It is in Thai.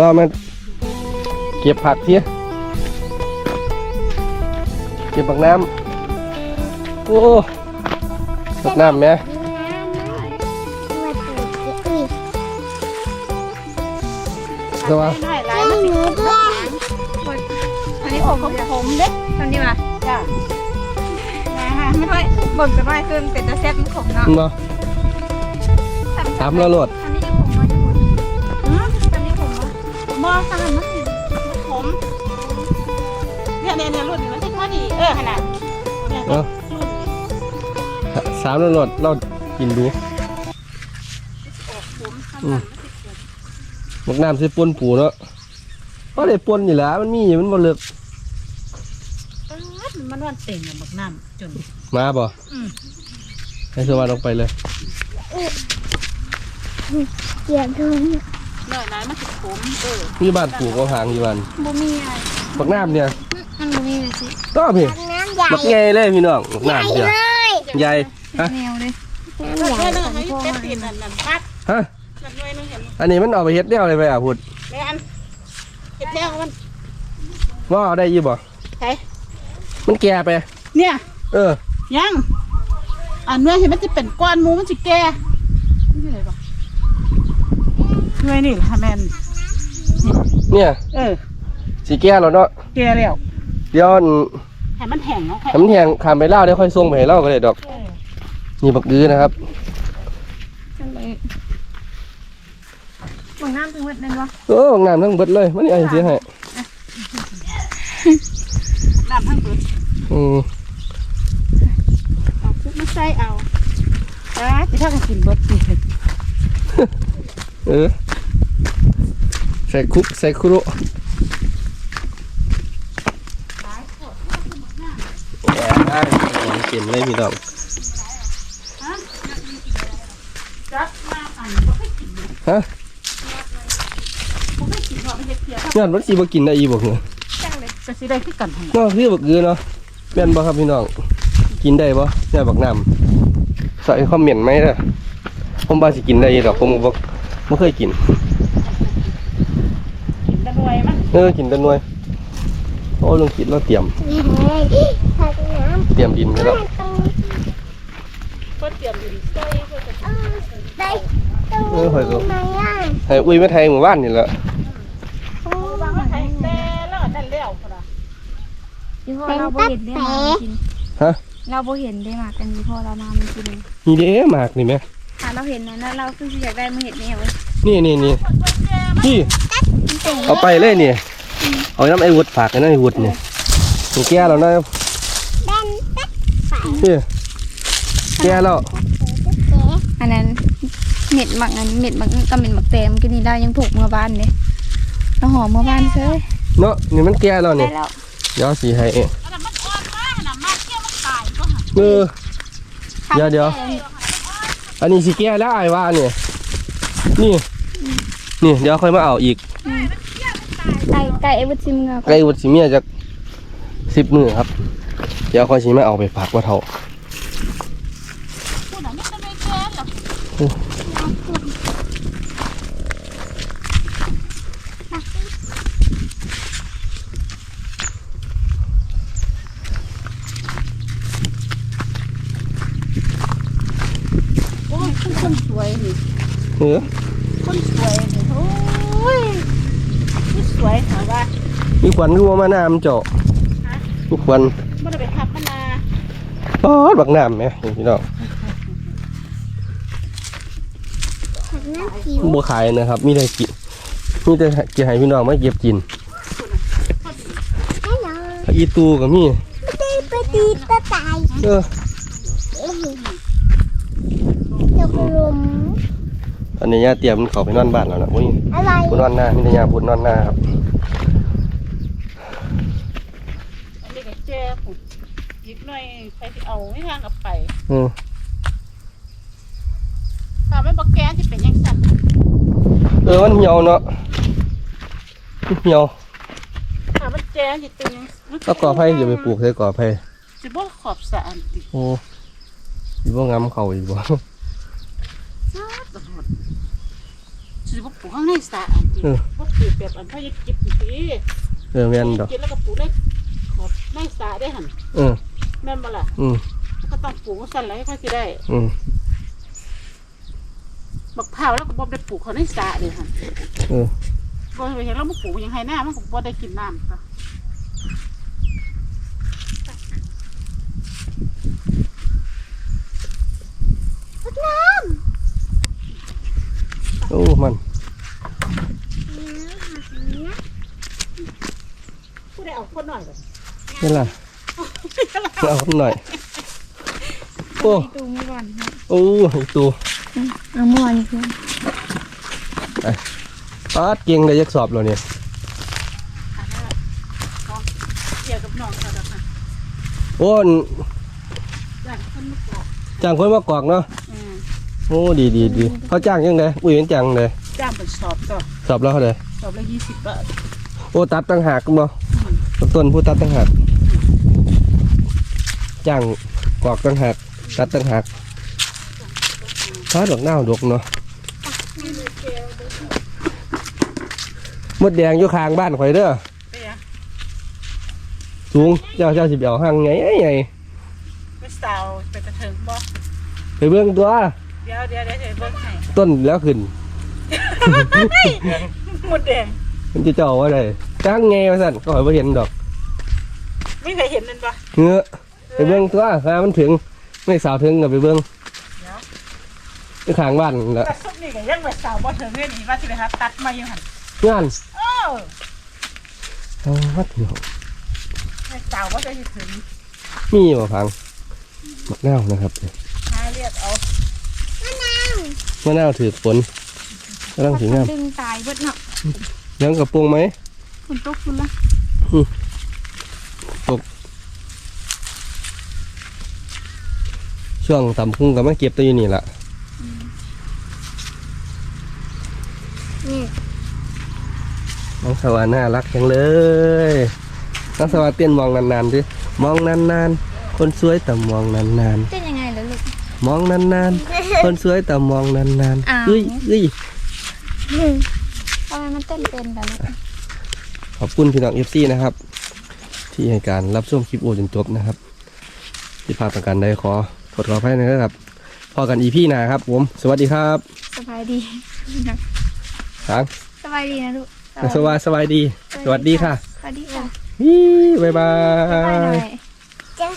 เรามาเก็บผักเทียเก็บผักน้ำโอ้ผักน้ำแม่สวัสดีหน่อยหลายมันสิอันนี้อกของผมเด้ตอนนี้มาจ้ะนะคะไม่ค่อยเบิ่งกันหน่อยคือมันเป็นตะแซ่บมันขมเนาะเนาะถามเราโหลด ตามมันผมเนี่ยเนี่ยเนี่ยรุ่นนี้มันสิพอดีเออขนาดเนี่ยเนาะรุ่นนี้สามเราโหลดเรากินดูออกผมทำมันมันสิเกิดผักน้ำใส่ปนปูเนาะก็ได้ปนอยู่แล้วมันมีอยู่มันบ่เลือกเออมันวันเต่งอะบักน้ำจนมาบ่อืมให้สวัสดีลงไปเลย เกียบทุ่ง หน่อยหลายมันสิขมเออมีบ้านปลูกก็หางอยู่บ้านบ่มีอะไรผักน้ำเนี่ยมันบ่มีเลยสิก็พี่น้ำใหญ่บักใหญ่เลยพี่น้องบักน้ำเดียวเลย ใหญ่ฮะแนวเลยน้ำใหญ่เรื่องให้เป็ดติดนั่นนั่นปัดฮะนั่นหน่วยนึงเห็นอันนี้มันเอาไปเฮ็ดเลี้ยวเลยไปอะพุดแม่อันเฮ็ดแล้วมันว่าเอาได้อยี่บ่ใช่มันแก่ไป เนี่ย เออ ยังอันหน่วยเห็นมันจะเป็นก้อนหมูมันสิแก่นี่สิไหนบ่ น่วยนี่ล่ะแมนเนี่ยเออสีแก่แล้วเนาะแก่แล้วเดี๋ยวอันให้มันแห้งเนาะทำแทงขามไปเล่าวเดี๋ยวค่อยส่งไปให้เล่าก็ได้ดอกนี่บักดื้อนะครับบังน้ำถึงวัดนั่นวะโอ้บักน้ำทั้งเบิดเลยมันนี่ไอ้เสียให้น้ำทั้งเบิดอืมเอาคุกมาใส่เอาอ่าสิถ้ากันกินเบิดสิ เออ ใส่คุกใส่คุรุแหมเก็นเลยพี่น้องจัดมาอันบ่เคยกินเลยฮะบ่เคยกินเพราะมันเฮ็ดเพียงานมันสิบ่กินได้อีบ่เหรอจังเลยก็สิได้คือกันหั่นเนาะคือบักดื้อเนาะแม่นบ่ครับพี่น้อง กินได้บ่เนี่ยบักน้ำใส่คอมเมนต์ไหมเด้อผมว่าสิกินได้อยู่ดอกผมบ่บ่เคยกินกินแตะ หน่วยมันเออกินแต่หน่วยโอ้ลุงคิดเราเตรียมเฮ้ยผักน้ำเตรียมดินไว้แล้ว ตรงเพิ่นเตรียมอยู่ใส่เพิ่นก็สิเออได้ตรงนี้มาย่างให้อุ้ยแม่ไทยหมู่บ้านนี่แหละวางไว้ให้แต่แล้วนั่นแล้วพุ่นน่ะยี่ห้อเราบ่เห็นได้มามันกิน ฮะเราบ่เห็นได้มากันยี่ห้อเรามามันกินเลยนี่เด้หมากนี่แม่ ถ้าเราเห็นนะแล้วเราคือสิอยากได้มาเห็ดแนวเว้ยนี่นี่นี่นี่เอาไปเลยนี่เอาน้ำไอ้วุฒฝากกันนะไอ้วุฒนี่มันแก่แล้วนะแบนตัดไปนี่แก่แล้วเจ๊อันนั้นเม็ดหมักอันเม็ดหมักก็เม็ดหมักแตมกินนี่ได้ยังผูกเมื่อบ้านเลยเราหอมเมื่อบ้านเซ้ยเนาะนี่มันแก่แล้วได้นี่แล้วเดี๋ยวสีให้เองอันนั้นมันอ่อนมากน่ะมากเที่ยวมันตายก็หั่นเออเดี๋ยวเดี๋ยว อันนี้สีแก่แล้วไอ้ว่านี่นี่ นี่ เดี๋ยวค่อยมาเอาอีกไก่ไก่เอเวอร์ซิมเงาไก่วุฒสีเมียจากสิบมือครับ เดี๋ยวค่อยสีมาเอาไปฝากว่าเท่า พูดน่ะมันจะไม่แก่หรอกโอ้ยคนสวยนี่ เออคนสวยนี่โอ้ยคนสวยถามว่ามีควันรู้ว่ามาน้ำเจาะมีควันไม่ได้ไปทับมันนาปอดบักน้ำไหมพี่น้องผักน้ำผิวบัวขายนะครับ มีแต่กินมีแต่เกี่ยให้พี่น้องมาเก็บกินให้น้องอีตูกับมีตีไปตีตะตายเออเอ้ยเจ้ากลุ่ม อันนี้ย่าเตรียมเขาไปนอนบ้านแล้วนะอุ้ยอะไรพูนอนหน้ามีแต่ย่าพูนอนหน้าครับอันนี้ก็แจ้ผมยิบหน่อยไปที่เอาไม่ทางกับไปเออถามว่าบักแกนที่เป็นยังสั่นเออมันเหี่ยวเนาะมันเหี่ยวถามว่าแจ้ที่เป็นยังแล้วก่อไผ่อย่าไปปลูกใส่ก่อไผ่สิบ่ขอบสะอันติโอ้ยบ่งำเขาอีกบ่ซาดตลอด สิบ่ปลูกข้างในสะอันติบ่ปปลูกแบบอันพ่อจะกิบสิเออแม่นดอก กินแล้วก็ปลูกได้ขอบในสระได้หันเออ แม่นบ่ล่ะอืมก็ต้องปลูกสั่นแล้วค่อยสิได้อืมบักพร้าวแล้วก็บ่ได้ปลูกเขาในสระเลยหันเออบ่เห็นเรามาปลูกยังไงหน้ามันก็บ่ได้กินน้ำปะโอ้มัน ผู้ใด เอาคนหน่อยเลยนี่ล่ะเอาหน่อย โอ้ตูเมื่อก่อนครับโอ้อีกตัวเอาเมื่อวานคือปาดเก่งได้ยักสอบแล้วเนี่ยอันนั้นล่ะน้องเกี่ยวกับน้องเขาดอกค่ะโอ้นจ้างคนมากอกจ้างคนมากอกเนาะอืมโอ้ดีดีดีเขาจ้างยังไงอุ้ยเห็นจ้างเลยจ้างเป็นสอบก็สอบแล้วเขาเลยสอบละยี่สิบบาทโอ้ตัดตั้งหากบ่ ต้นผู้ตัดตั้งหากจ้างกอกตั้งหากตัดตั้งหากฟ้าดอกหน้าดกเนาะมดแดงอยู่ข้างบ้านข่อยเด้อไปอะสูงเจ้าเจ้าสิบเอาห่างไงไงไปสาวไปกระเทิงบ่ไปเบิ่งตัวเดี๋ยวเดี๋ยวเดี๋ยวจะเบิ่งให้ต้นแล้วขึ้นหมดแดงมันจะเจ้าว่าได จ้างไงวะสั่นก็ข่อยบ่เห็นดอกไม่เคยเห็นมันปะเงื้อไปเบิ่งตัวหามันถึงไม่สาวถึงก็ไปเบิ่งเดี๋ยวอยู่ข้างบ้านนั่นแหละแต่ซุปนี่ก็ยังไปสาวบ่เถิงเลยนี่ว่าสิไปหาตัดมาอยู่หันงานเออเอาวัดเนาะให้สาวบ่จะสิถึงมีบ่พังมะนาวนะครับหาเรียกเอามะนาวถือฝนกำลังถึงงามดึงตายเบิดเนาะยังกระโปรงไหม ฝนตกคุณละช่วงตำพุ่งก็มาเก็บตัวอยู่นี่ล่ะนี่น้องสวาน่ารักจังเลยน้องสวาเต้นมองนานๆดิมองนานๆ คนสวยแต่มองนานเป็นยังไงล่ะลูกๆมองนานๆ คนสวยแต่มองนานอ้าวๆเอ้ยเอ้ยทำไมมันเต้นเป็นแบบนี้ ขอบคุณพี่น้องเอฟซีนะครับ ที่ให้การรับชมคลิปโอจนจบนะครับที่พลาดประการใดขอขอขออภัยนะครับพอกันอีพี่หนาครับผม สวัสดีครับสบายดีทางสบายดีนะลูกสวัสดีสวัสดี สวัสดีค่ะ สวัสดีค่ะยี่บ๊ายบาบ๊ายบายหน่ยอยจะ